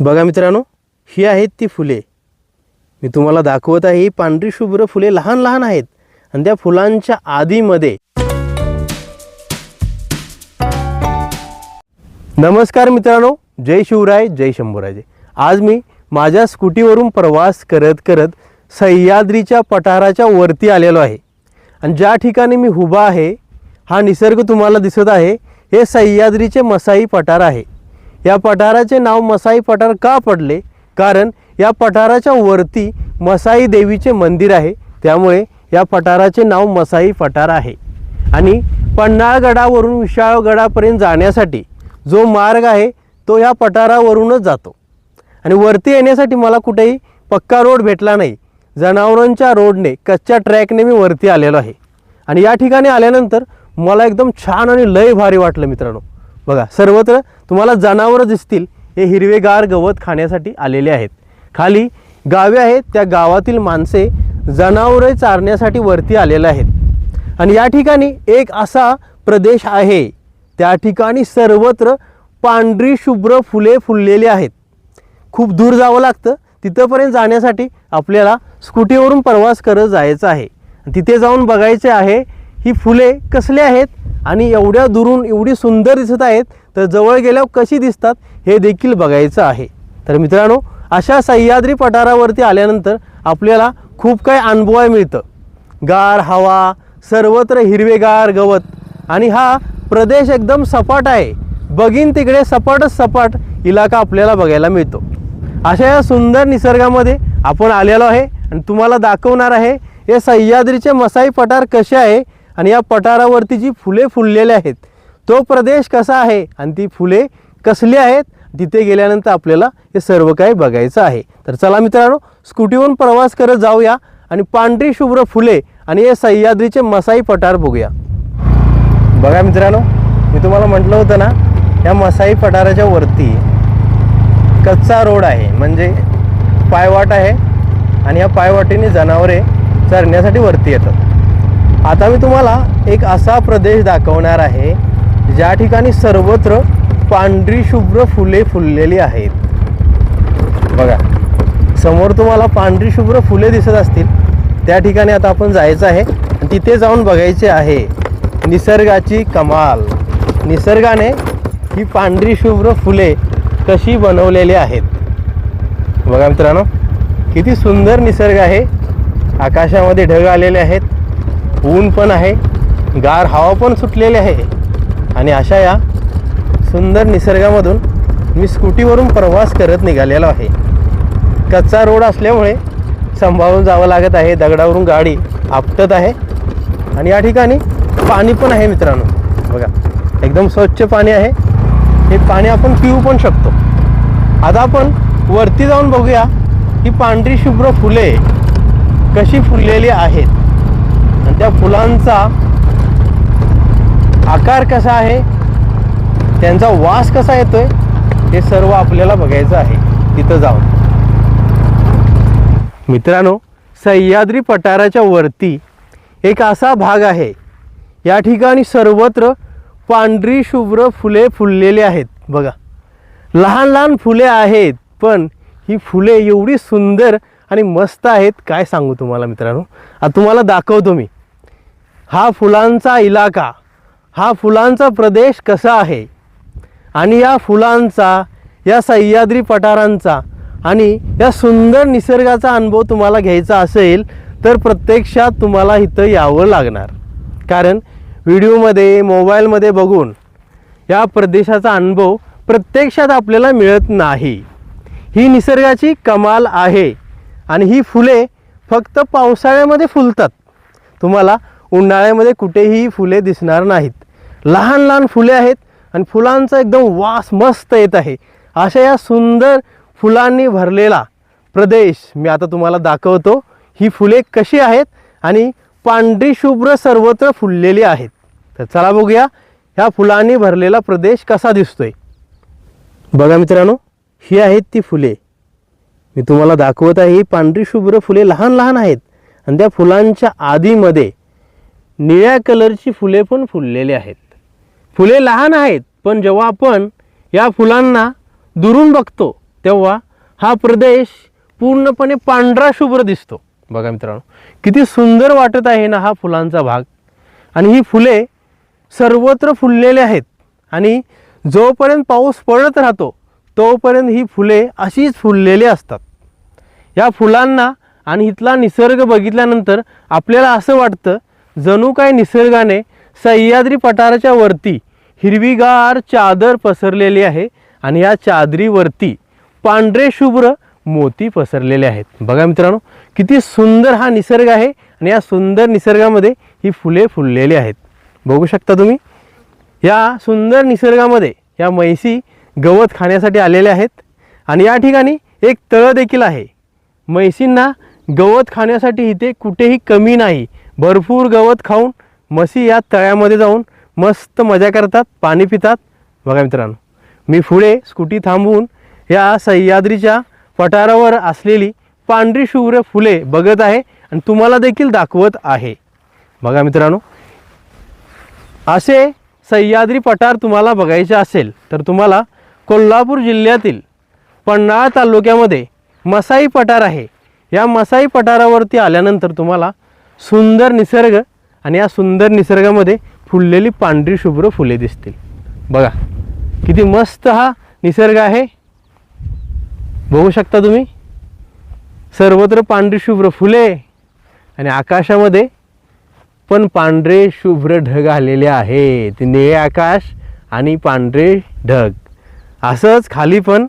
बघा मित्रांनो ही आहेत ती फुले. मी तुम्हाला दाखवत आहे ही पांढरी शुभ्र फुले लहान लहान आहेत. आणि त्या फुलांच्या आधीमध्ये नमस्कार मित्रांनो जय शिवराय जय शंभूराजे. आज मी माझ्या स्कूटीवरून प्रवास करत करत सह्याद्रीच्या पठाराच्या वरती आलेलो आहे. आणि ज्या ठिकाणी मी उभा आहे हा निसर्ग तुम्हाला दिसत आहे हे सह्याद्रीचे मसाई पठार आहे. या पठाराचे नाव मसाई पठार का पडले? कारण या पठाराच्या वरती मसाई देवीचे मंदिर आहे. त्यामुळे या पठाराचे नाव मसाई पठार आहे. आणि पन्हाळगडावरून विशाळगडापर्यंत जाण्यासाठी जो मार्ग आहे तो ह्या पठारावरूनच जातो. आणि वरती येण्यासाठी मला कुठेही पक्का रोड भेटला नाही. जनावरांच्या रोडने कच्च्या ट्रॅकने मी वरती आलेलो आहे. आणि या ठिकाणी आल्यानंतर मला एकदम छान आणि लय भारी वाटलं मित्रांनो. बघा सर्वत्र तुम्हाला जनावरं दिसतील हे हिरवेगार गवत खाण्यासाठी आलेले आहेत. खाली गावे आहेत त्या गावातील माणसे जनावरे चारण्यासाठी वरती आलेले आहेत. आणि या ठिकाणी एक असा प्रदेश आहे त्या ठिकाणी सर्वत्र पांढरी शुभ्र फुले फुललेली आहेत. खूप दूर जावं लागतं तिथंपर्यंत जाण्यासाठी आपल्याला स्कूटीवरून प्रवास करत जायचं आहे. तिथे जाऊन बघायचे आहे ही फुले कसली आहेत आणि एवढ्या दुरून एवढी सुंदर दिसत आहेत तर जवळ गेल्यावर कशी दिसतात हे देखील बघायचं आहे. तर मित्रांनो अशा सह्याद्री पठारावरती आल्यानंतर आपल्याला खूप काही अनुभवाय मिळतं. गार हवा सर्वत्र हिरवेगार गवत आणि हा प्रदेश एकदम सपाट आहे. बघीन तिकडे सपाटच सपाट इलाका आपल्याला बघायला मिळतो. अशा या सुंदर निसर्गामध्ये आपण आलेलो आहे आणि तुम्हाला दाखवणार आहे हे सह्याद्रीचे मसाई पठार कसे आहे आणि या पठारावरती जी फुले फुललेले आहेत तो प्रदेश कसा आहे आणि ती फुले कसली आहेत तिथे गेल्यानंतर आपल्याला हे सर्व काही बघायचं आहे. तर चला मित्रांनो स्कूटीवरून प्रवास करत जाऊया आणि पांढरी शुभ्र फुले आणि हे सह्याद्रीचे मसाई पठार बघूया. बघा मित्रांनो मी तुम्हाला म्हटलं होतं ना या मसाई पठाराच्या वरती कच्चा रोड आहे म्हणजे पायवाट आहे आणि या पायवाटेने जनावरे चरण्यासाठी वरती येतात. आता मी तुम्हाला एक असा प्रदेश दाखवणार आहे ज्या ठिकाणी सर्वत्र पांढरी शुभ्र फुले फुललेली आहेत. बघा समोर तुम्हाला पांढरी शुभ्र फुले दिसत असतील. त्या ठिकाणी आता आपण जायचं आहे आणि तिथे जाऊन बघायचे आहे निसर्गाची कमाल. निसर्गाने ही पांढरी शुभ्र फुले कशी बनवलेली आहेत. बघा मित्रांनो किती सुंदर निसर्ग आहे. आकाशामध्ये ढग आलेले आहेत. ऊन पण आहे गार हवा पण सुटलेली आहे. आणि अशा या सुंदर निसर्गामधून मी स्कूटीवरून प्रवास करत निघालेलो आहे. कच्चा रोड असल्यामुळे सांभाळून जावं लागत आहे. दगडावरून गाडी आपटत आहे. आणि या ठिकाणी पाणी पण आहे मित्रांनो. बघा एकदम स्वच्छ पाणी आहे. हे पाणी आपण पिऊ पण शकतो. आता आपण वरती जाऊन बघूया ही पांढरी शुभ्र फुले कशी फुललेली आहेत. आणि त्या फुलांचा आकार कसा आहे? त्यांचा वास कसा येतोय? हे सर्व आपल्याला बघायचं आहे. तिथं जाऊन. मित्रांनो सह्याद्री पठाराच्या वरती एक असा भाग आहे. या ठिकाणी सर्वत्र पांढरी शुभ्र फुले फुललेली आहेत. बघा. लहान लहान फुले आहेत पण ही फुले एवढी सुंदर आणि मस्त आहेत. काय सांगू तुम्हाला मित्रांनो? आता तुम्हाला दाखवतो मी. हा फुलांचा इलाका हा फुलांचा प्रदेश कसा आहे? आणि या फुलांचा या सह्याद्री पठारांचा आणि या सुंदर निसर्गाचा अनुभव तुम्हाला घ्यायचा असेल तर प्रत्यक्षात तुम्हाला इथं यावं लागणार. कारण व्हिडिओमध्ये मोबाईलमध्ये बघून या प्रदेशाचा अनुभव प्रत्यक्षात आपल्याला मिळत नाही. ही निसर्गाची कमाल आहे आणि ही फुले फक्त पावसाळ्यामध्ये फुलतात. तुम्हाला उन्हाळ्यामध्ये कुठेही फुले दिसणार नाहीत. लहान लहान फुले आहेत आणि फुलांचा एकदम वास मस्त येत आहे. अशा या सुंदर फुलांनी भरलेला प्रदेश मी आता तुम्हाला दाखवतो. ही फुले कशी आहेत आणि पांढरी शुभ्र सर्वत्र फुललेली आहेत. तर चला बघूया ह्या फुलांनी भरलेला प्रदेश कसा दिसतोय. बघा मित्रांनो ही आहेत ती फुले. मी तुम्हाला दाखवत आहे ही पांढरी शुभ्र फुले लहान लहान आहेत. आणि त्या फुलांच्या आधीमध्ये निळ्या कलरची फुले पण फुललेली आहेत. फुले लहान आहेत पण जेव्हा आपण या फुलांना दुरून बघतो तेव्हा हा प्रदेश पूर्णपणे पांढरा शुभ्र दिसतो. बघा मित्रांनो किती सुंदर वाटत आहे ना हा फुलांचा भाग. आणि ही फुले सर्वत्र फुललेले आहेत. आणि जोपर्यंत पाऊस पडत राहतो तोपर्यंत ही फुले अशीच फुललेली असतात. या फुलांना आणि इथला निसर्ग बघितल्यानंतर आपल्याला असं वाटतं जणू काय निसर्गाने सह्याद्री पठाराच्या वरती हिरवीगार चादर पसरलेली आहे आणि या चादरीवरती पांढरे शुभ्र मोती पसरलेले आहेत. बघा मित्रांनो किती सुंदर हा निसर्ग आहे आणि या सुंदर निसर्गामध्ये ही फुले फुललेली आहेत. बघू शकता तुम्ही या सुंदर निसर्गामध्ये या म्हैसी गवत खाण्यासाठी आलेल्या आहेत आणि या ठिकाणी एक तळं देखील आहे. म्हैसींना गवत खाण्यासाठी इथे कुठेही कमी नाही. भरपूर गवत खाऊन म्हशी या तळ्यामध्ये जाऊन मस्त मजा करतात पाणी पितात. बघा मित्रांनो मी पुढे स्कूटी थांबवून या सह्याद्रीच्या पठारावर असलेली पांढरी शुभ्र फुले बघत आहे आणि तुम्हाला देखील दाखवत आहे. बघा मित्रांनो असे सह्याद्री पठार तुम्हाला बघायचे असेल तर तुम्हाला कोल्हापूर जिल्ह्यातील पन्हाळा तालुक्यामध्ये मसाई पठार आहे. या मसाई पठारावरती आल्यानंतर तुम्हाला सुंदर निसर्ग आणि या सुंदर निसर्गामध्ये फुललेली पांढरी शुभ्र फुले दिसतील. बघा किती मस्त हा निसर्ग आहे. बघू शकता तुम्ही? सर्वत्र पांढरी शुभ्र फुले आणि आकाशामध्ये पण पांढरे शुभ्र ढग आलेले आहेत. निळे आकाश आणि पांढरे ढग. असंच खाली पण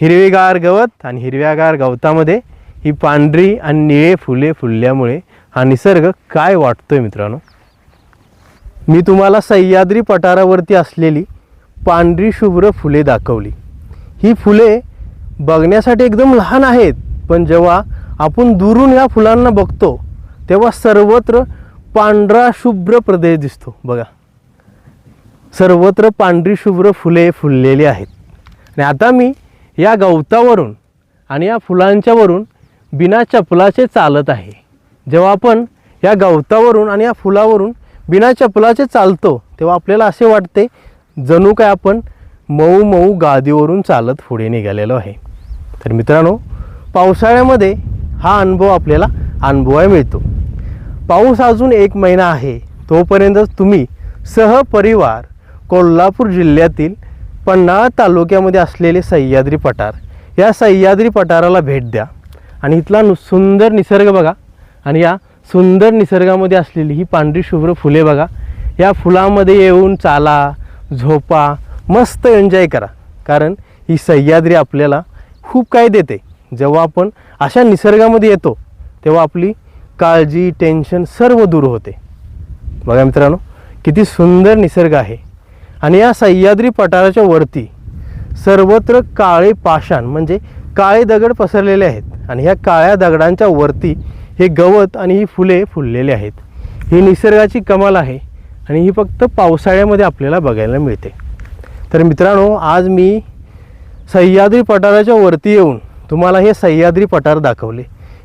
हिरवेगार गवत आणि हिरव्यागार गवतामध्ये ही पांढरी आणि निळे फुले फुलल्यामुळे हा निसर्ग काय वाटतोय मित्रांनो? मी तुम्हाला सह्याद्री पठारावरती असलेली पांढरी शुभ्र फुले दाखवली. ही फुले बघण्यासाठी एकदम लहान आहेत पण जेव्हा आपण दुरून या फुलांना बघतो तेव्हा सर्वत्र पांढरा शुभ्र प्रदेश दिसतो. बघा. सर्वत्र पांढरी शुभ्र फुले फुललेली आहेत. आणि आता मी या गवतावरून आणि या फुलांच्यावरून बिना चपलाचे चालत आहे. जेव्हा आपण या गवतावरून आणि या फुलावरून बिना चपलाचे चालतो तेव्हा आपल्याला असे वाटते जणू काय आपण मऊ मऊ गादीवरून चालत पुढे निघालेलो आहे. तर मित्रांनो पावसाळ्यामध्ये हा अनुभव आपल्याला अनुभवायला मिळतो. पाऊस अजून एक महिना आहे तोपर्यंत तुम्ही सहपरिवार कोल्हापूर जिल्ह्यातील पन्हाळा तालुक्यामध्ये असलेले सह्याद्री पठार या सह्याद्री पठाराला भेट द्या. आणि इथला नु सुंदर निसर्ग बघा. आणि या सुंदर निसर्गामध्ये असलेली ही पांढरी शुभ्र फुले बघा. या फुलामध्ये येऊन चाला झोपा मस्त एन्जॉय करा. कारण ही सह्याद्री आपल्याला खूप काही देते. जेव्हा आपण अशा निसर्गामध्ये येतो तेव्हा आपली काळजी टेन्शन सर्व दूर होते. बघा मित्रांनो किती सुंदर निसर्ग आहे. आणि या सह्याद्री पठाराच्या वरती सर्वत्र काळे पाषाण म्हणजे काळे दगड पसरलेले आहेत. आणि ह्या काळ्या दगडांच्या वरती हे गवत आणि ही फुले फुललेली आहेत. ही निसर्गाची कमाल आहे आणि ही फक्त पावसाळ्यामध्ये आपल्याला बघायला मिळते. तर मित्रांनो आज मी सह्याद्री पठाराच्या वरती येऊन तुम्हाला हे सह्याद्री पठार दाखवले.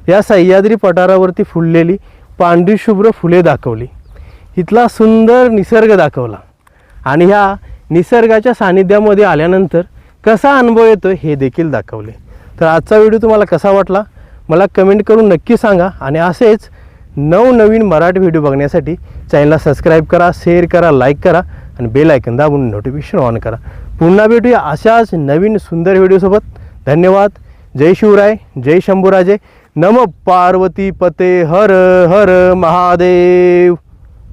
या सह्याद्री पठारावरती फुललेली पांढरीशुभ्र फुले दाखवली. इथला सुंदर निसर्ग दाखवला. आणि ह्या निसर्गाच्या सानिध्यामध्ये आल्यानंतर कसा अनुभव येतो हे देखील दाखवले. तर आजचा व्हिडिओ तुम्हाला कसा वाटला? मला कमेंट करून नक्की सांगा. आणि असेच नवनवीन मराठी व्हिडिओ बघण्यासाठी चॅनलला सबस्क्राईब करा शेअर करा लाईक करा आणि बेल ऐकन दाबून नोटिफिकेशन ऑन करा. पुन्हा भेटूया अशाच नवीन सुंदर व्हिडिओसोबत धन्यवाद. जय शिवराय. जय शंभूराजे. नम पार्वती पते. हर हर महादेव.